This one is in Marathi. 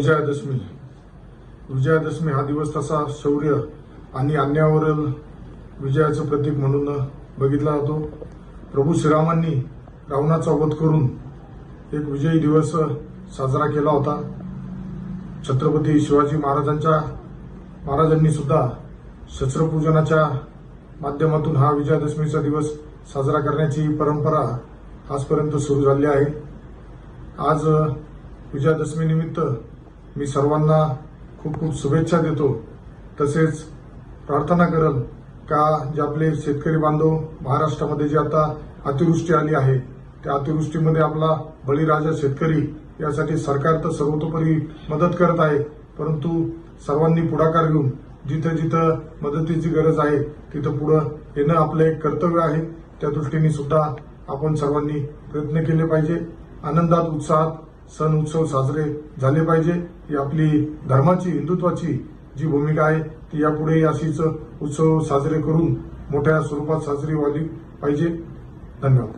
विजयादशमी. विजयादशमी हा दिवस तसा शौर्य आणि अन्यायावरील विजयाचं प्रतीक म्हणून बघितला जातो. प्रभू श्रीरामांनी रावणाचा वध करून एक विजयी दिवस साजरा केला होता. छत्रपती शिवाजी महाराजांच्या महाराजांनी सुद्धा शस्त्रपूजनाच्या माध्यमातून हा विजयादशमीचा दिवस साजरा करण्याची परंपरा आजपर्यंत सुरू झाली आहे. आज विजयादशमीनिमित्त मी सर्वांना खूप खूप शुभेच्छा देतो. तसेच प्रार्थना करल का जे आपले शेतकरी बांधव महाराष्ट्रामध्ये जे आता अतिवृष्टी आली आहे त्या अतिवृष्टीमध्ये आपला बळीराजा शेतकरी यासाठी सरकार तर सर्वतोपरी मदत करत आहे. परंतु सर्वांनी पुढाकार घेऊन जिथं जिथं मदतीची गरज आहे तिथं पुढं येणं आपलं एक कर्तव्य आहे. त्या दृष्टीने सुद्धा आपण सर्वांनी प्रयत्न केले पाहिजे. आनंदात उत्साहात सण उत्सव साजरे झाले पाहिजे. ही आपली धर्माची हिंदुत्वाची जी भूमिका आहे ती यापुढे अशीच उत्सव साजरे करून मोठ्या स्वरूपात साजरी व्हावी पाहिजे. धन्यवाद.